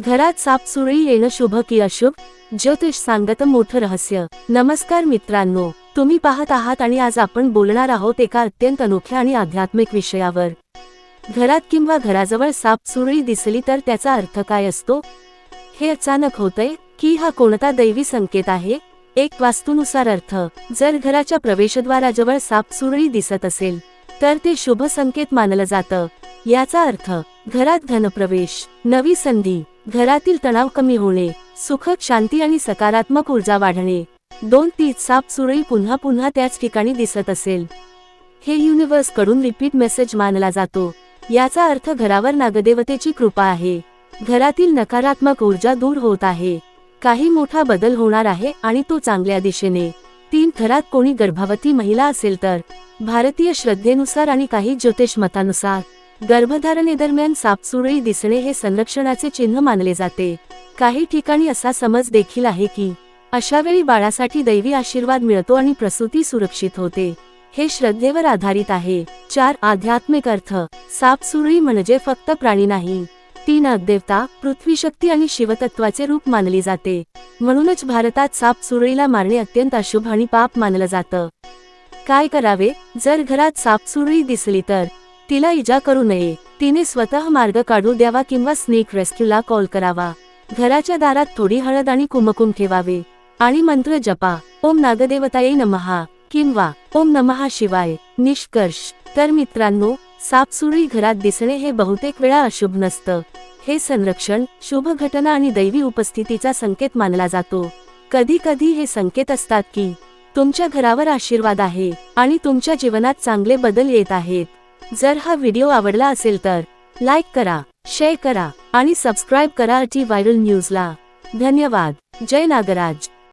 घरात सापसुरळी येणं शुभ की अशुभ? ज्योतिष सांगत मोठं रहस्य. नमस्कार मित्रांनो तुम्ही पाहत आहात आणि आज आपण बोलणार आहोत एका अत्यंत अनोख्या आणि आध्यात्मिक विषयावर. घरात किंवा घराजवळ सापसुरळी दिसली तर त्याचा अर्थ काय असतो? हे अचानक होतंय की हा कोणता दैवी संकेत आहे? एक वास्तूनुसार अर्थ जर घराच्या प्रवेशद्वाराजवळ सापसुरळी दिसत असेल तर ते शुभ संकेत मानलं जातं. याचा अर्थ घरात घनप्रवेश नवी संधी घरातील तणाव कमी होणे सुखद शांती आणि सकारात्मक ऊर्जा वाढणे. दोन तीच साप सुरळी पुन्हा पुन्हा त्याच ठिकाणी दिसत असेल. हे युनिव्हर्सकडून रिपीट मेसेज मानला जातो. याचा अर्थ घरावर नागदेवतेची कृपा आहे. घरातील नकारात्मक ऊर्जा दूर होत आहे. काही मोठा बदल होणार आहे आणि तो चांगल्या दिशेने. तीन घरात कोणी गर्भवती महिला असेल तर भारतीय श्रद्धेनुसार आणि काही ज्योतिष मतानुसार गर्भधारणेदरम्यान सापसुरळी दिसणे हे संरक्षणाचे चिन्ह मानले जाते. काही ठिकाणी असा समज देखील आहे की अशा वेळी बाळासाठी दैवी आशीर्वाद मिळतो आणि प्रसूती सुरक्षित होते. हे श्रद्धेवर आधारित आहे. चार. आध्यात्मिक अर्थ. सापसुरळी म्हणजे फक्त प्राणी नाही. ती नागदेवता पृथ्वी शक्ती आणि शिवतत्वाचे रूप मानली जाते. म्हणूनच भारतात साप सुरळीला मारणे अत्यंत अशुभ आणि पाप मानलं जातं. काय करावे? जर घरात साप सुरळी दिसली तर तिला इजा करू नये. तिने स्वतः मार्ग काढू द्यावा किंवा स्नेक रेस्क्यूला कॉल करावा. घराच्या दारात थोडी हळद आणि कुमकुम ठेवावे. आणि मंत्र जपा. ओम नागदेवताये नमहा किंवा ओम नमहा शिवाय. निष्कर्ष. तर मित्रांनो सापसुळी घरात दिसणे हे बहुतेक वेळा अशुभ नसतं. हे संरक्षण शुभ घटना आणि दैवी उपस्थितीचा संकेत मानला जातो. कधी कधी हे संकेत असतात की तुमच्या घरावर आशीर्वाद आहे आणि तुमच्या जीवनात चांगले बदल येत आहेत. जर हा व्हिडिओ आवडला असेल तर लाईक करा शेअर करा आणि सबस्क्राईब करा अटी व्हायरल न्यूजला. धन्यवाद. जय नागराज.